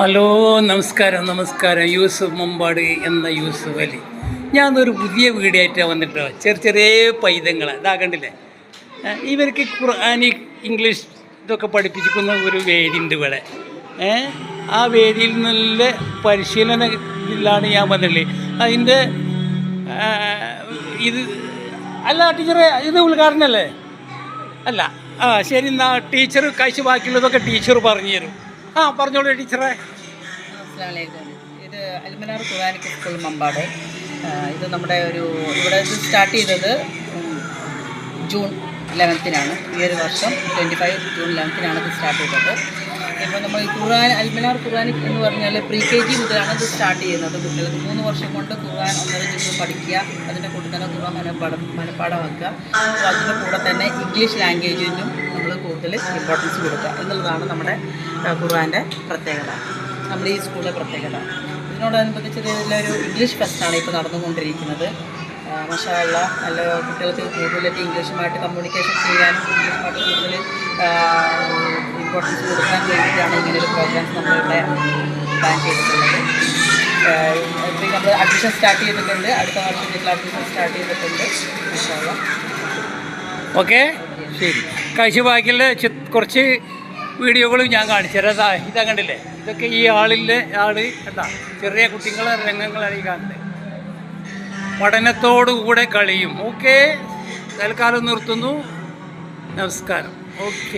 Hello നമസ്കാരം നമസ്കാരം. യൂസുഫ് മുമ്പാട് എന്ന യൂസുഫ് അലി. ഞാനൊരു പുതിയ വീഡിയോ ആയിട്ടാണ് വന്നിട്ടോ. ചെറിയ ചെറിയ പൈതങ്ങൾ ഇതാ കണ്ടില്ലേ? ഇവർക്ക് ഖുർആാനി ഇംഗ്ലീഷ് ഇതൊക്കെ പഠിപ്പിച്ചിരിക്കുന്ന ഒരു വേദിയുണ്ട് ഇവിടെ. ആ വേദിയിൽ നിന്നുള്ള പരിശീലനത്തിലാണ് ഞാൻ വന്നിട്ടുള്ളത്. അതിന്റെ ഇത് അല്ല ടീച്ചറെ ഇത് ഉദ്ഘാടനമല്ലേ അല്ല? ആ ശരി എന്നാൽ ടീച്ചർ കഴിച്ച് ബാക്കിയുള്ളതൊക്കെ ടീച്ചർ പറഞ്ഞു തരും. ആ പറഞ്ഞോളൂ ടീച്ചറെ. ഇത് അൽമനാർ കുറാനിക് സ്കൂൾ മമ്പാട്. ഇത് നമ്മുടെ ഒരു ഇവിടെ സ്റ്റാർട്ട് ചെയ്തത് ജൂൺ ലെവൻത്തിനാണ് ഈ ഒരു വർഷം ട്വന്റി ഫൈവ് ജൂൺ ലെവൻത്തിനാണ് ഇത് സ്റ്റാർട്ട് ചെയ്തത്. ഇപ്പോൾ നമ്മൾ ഖുർആൻ അൽമനാർ ഖുറാനിക് എന്ന് പറഞ്ഞാൽ പ്രീ കെ ജി മുതലാണ് ഇത് സ്റ്റാർട്ട് ചെയ്യുന്നത് കുട്ടികൾക്ക്. മൂന്ന് വർഷം കൊണ്ട് ഖുർആൻ ഒന്നര ജില്ലു പഠിക്കുക അതിന്റെ കൂടെ തന്നെ ഖുർആൻ മനപ്പാടം മനപ്പാടമാക്കുക. അതിന്റെ കൂടെ തന്നെ ഇംഗ്ലീഷ് ലാംഗ്വേജിനും കൂടുതൽ ഇമ്പോർട്ടൻസ് കൊടുക്കുക എന്നുള്ളതാണ് നമ്മുടെ ഖുർആന്റെ പ്രത്യേകത. നമ്മുടെ ഈ സ്കൂളിലെ പ്രത്യേകത. ഇതിനോടനുബന്ധിച്ച് ഇതിലൊരു ഇംഗ്ലീഷ് ഫെസ്റ്റാണ് ഇപ്പോൾ നടന്നുകൊണ്ടിരിക്കുന്നത്. മഷാള്ള നല്ല കുട്ടികൾക്ക് കൂടുതലായിട്ട് ഇംഗ്ലീഷുമായിട്ട് കമ്മ്യൂണിക്കേഷൻ ചെയ്യാനും ഇംഗ്ലീഷുമായിട്ട് കൂടുതൽ ഇമ്പോർട്ടൻസ് കൊടുക്കാൻ വേണ്ടിയിട്ടാണ് ഇങ്ങനെ ഒരു പ്രോഗ്രാംസ് നമ്മളിവിടെ പ്ലാൻ ചെയ്തിട്ടുള്ളത്. നമ്മൾ അഡ്മിഷൻ സ്റ്റാർട്ട് ചെയ്തിട്ടുണ്ട്. അടുത്ത വർഷത്തേക്കുള്ള അഡ്മിഷൻ സ്റ്റാർട്ട് ചെയ്തിട്ടുണ്ട് മഷാള്ള ഓക്കെ? ശരി കഴിച്ച് കുറച്ച് വീഡിയോകളും ഞാൻ കാണിച്ചു തരാം. ഇതാ കണ്ടില്ലേ? ഇതൊക്കെ ഈ ആളിന്റെ ആൾ എന്താ ചെറിയ കുട്ടികളെ രംഗങ്ങളാണ് ഈ കാണുന്നത്. പഠനത്തോടുകൂടെ കളിയും. ഓക്കെ? തൽക്കാലം നിർത്തുന്നു. നമസ്കാരം. ഓക്കെ.